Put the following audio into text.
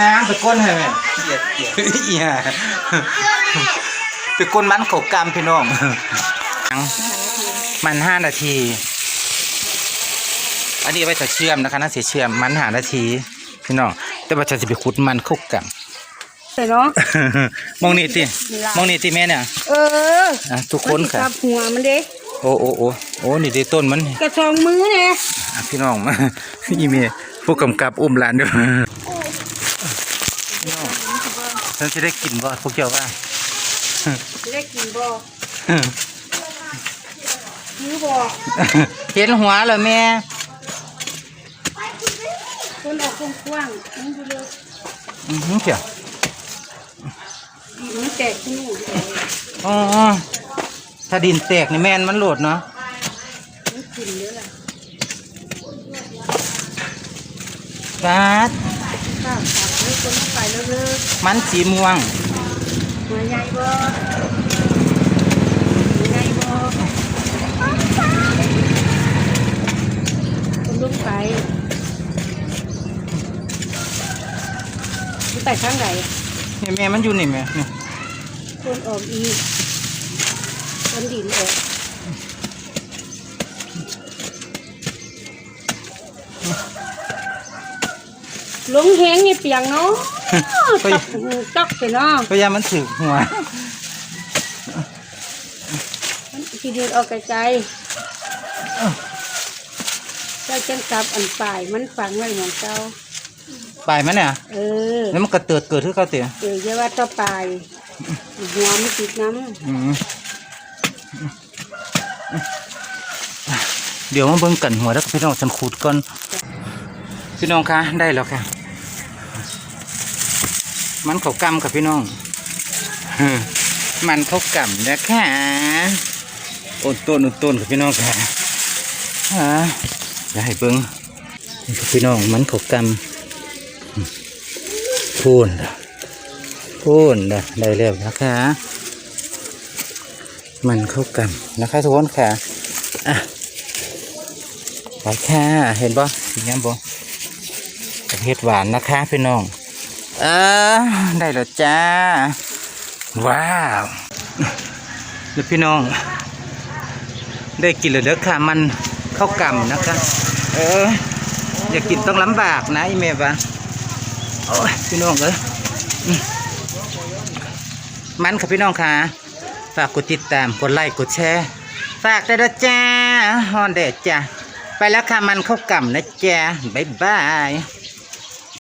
น้ำไปก้นให้แม่เกลียดเกลียดอีห่าไปก้นมันเขากำพี่น้องมันห้านาที อันนี้เอาไว้จะเชื่อมนะคะน่าเสียเชื่อมมันหานาทีพี่น้องแต่ว่าจะจะไปขุดมันเข้ากำใส่เนาะมองนี่ติมองนี่ติแม่เนี่ยเอออะทุกคนค่ะมัสิกับหัวมันเด้ โอ้โอ้โอ้โอ้นี่ดิต้นมันกระชองมือเนี่ยอะพี่น้องมาอีเมผู้กำกับอุ้มหลานด้วยพี่น้องฉันจะได้กินบ่พวกเจ้าว่าจะได้กินบ่หิวบ่เห็นหัวเลยแม่คนออกกว้างๆมันอยู่เลยอือหือเจ้าดินมันแตกขึ้นนู่นอ๋อ ถ้าดินแตกนี่แม่นมันโหลดเนาะมันขึ้นเยอะล่ะบาดข้าวขาดเลยคนเข้าไปแล้วเลยมันสีม่วงหัวใหญ่บ่หัวใหญ่บ่คนลงไปมันแต่ข้างไหนนี่แม่มันอยู่นี่แม่นี่คนออกอีก คนดินออกลงแหงนี่เปียงเนาะตักหูตักไปเนาะพยายามมันถึกหัวมันทีเดียวออกไกลๆเจ้าจังกลับอันป่ายมันฝังไว้ของเจ้าปลายมันเนี่ยเออแล้วมันกระเติดเกิดขึ้นเขาเตี๋ยเอออย่าว่าต่อปลายหัวมันติดน้อืม เดี๋ยวมาเบิ่งกันหัวแล้วพี่น้องฉันขูดก่อน พี่น้องคะได้แล้วค่ะ มันเขากำกับพี่น้องมันเขากำนะคะโอนต้นโอนต้นกับพี่น้องค่ะอ่าให้เบิ่งพี่น้องมันเขากำพูนนะพูนนะได้แล้วนะคะ มันเข้ากันนะคะทุกคนค่ะอะไปค่ะเห็นบ่สีน้ำบ่ประเภทหวานนะคะพี่น้องเออได้แล้วจ้า ว้าวแล้วพี่น้อง ได้กินแล้วเด้อค่ะมันเข้ากำนะคะ เออ อยากกินต้องลำบากนะอีเมบะโอ้ยพี่น้องเอ้ยอืมมันค่ะพี่น้องค่ะ ฝากกดติดตามกดไลค์กดแชร์ฝากได้ด้วยจ้าฮอนเดดจ้าไปแล้วค่ะมันเข้ากล่ำนะจ้าบ๊ายบาย